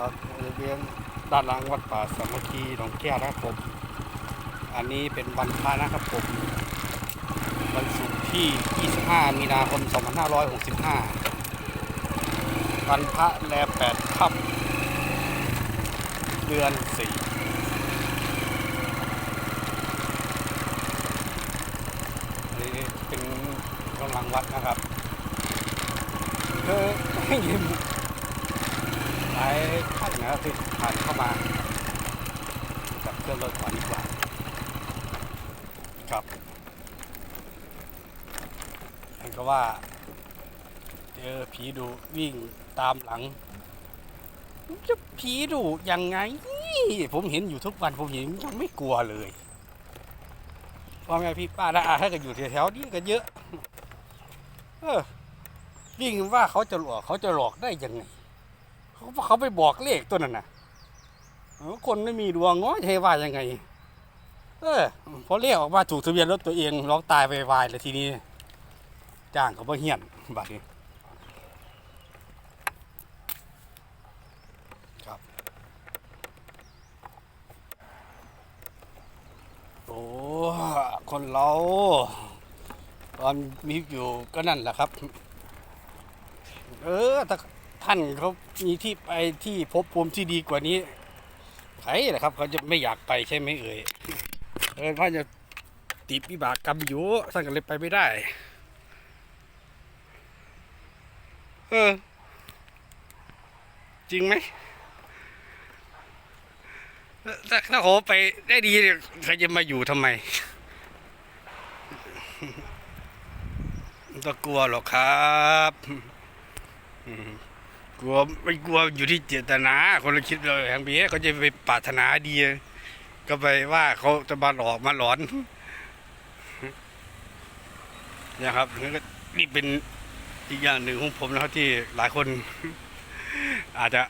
ครับบริเวณด้านหลังวัดป่าสามัคคีหนองแก้วนะครับผม อันนี้เป็นวันพระนะครับผม วันศุกร์ที่ 25 มีนาคม 2565 วันพระแรม8ค่ำเดือน4อันนี้เป็นกำลังวัดนะครับเออไม่ยิ้มายท่านนะครับที่ผ่านเข้ามากับเครื่องรถก่อนดีกว่าครับเห็นก็ว่าเจอผีดุวิ่งตามหลังจะผีดุยังไง ผมเห็นอยู่ทุกวันผมเห็นยังไม่กลัวเลยพ่อแม่พี่ป้าน้าอาถ้าเกิดอยู่แถวๆนี้ก็เยอะ เออวิ่งว่าเขาจะหลอกเขาจะหลอกได้ยังไง เขาเขาไปบอกเลขตัวนั้นนะคนไม่มีดวงง้อยเทว่ายังไง เออพอเลขออกมาถูกทะเบียนรถตัวเองร้องตายไปวายเลยทีนี้ จ้างเขาบ่เฮียนบัดนี้ครับ โอ้คนเราตอนมีอยู่ก็นั่นแหละครับ เออถ้า ท่านเขามีที่ไปที่ภพภูมิที่ดีกว่านี้ใครล่ะครับเขาจะไม่อยากไปใช่ไหมเอ่ยเออว่านจะติดวิบากกรรมอยู่ท่านก็เลยไปไม่ได้ เออ จริงไหมถ้าถ้าขาไปได้ดีเนี่ยเขาจะมาอยู่ทำไมต้องกลัวหรอกครับอืม กลัวไม่กลัวอยู่ที่เจตนา คนเราคิดเราแห่งเบี้ยเขาจะไปปรารถนาดี ก็ไปว่าเขาจะมาหลอกมาหลอนนี่ครับนี่เป็นอีกอย่างหนึ่งของผมนะครับที่หลายคน อาจจะ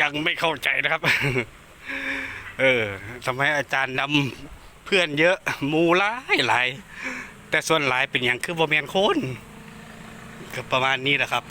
ยังไม่เข้าใจนะครับ เออทำให้อาจารย์นำเพื่อนเยอะมูหลายหลายแต่ส่วนหลายเป็นอย่างคือบ่แมนโคนก็ประมาณนี้แหละครับ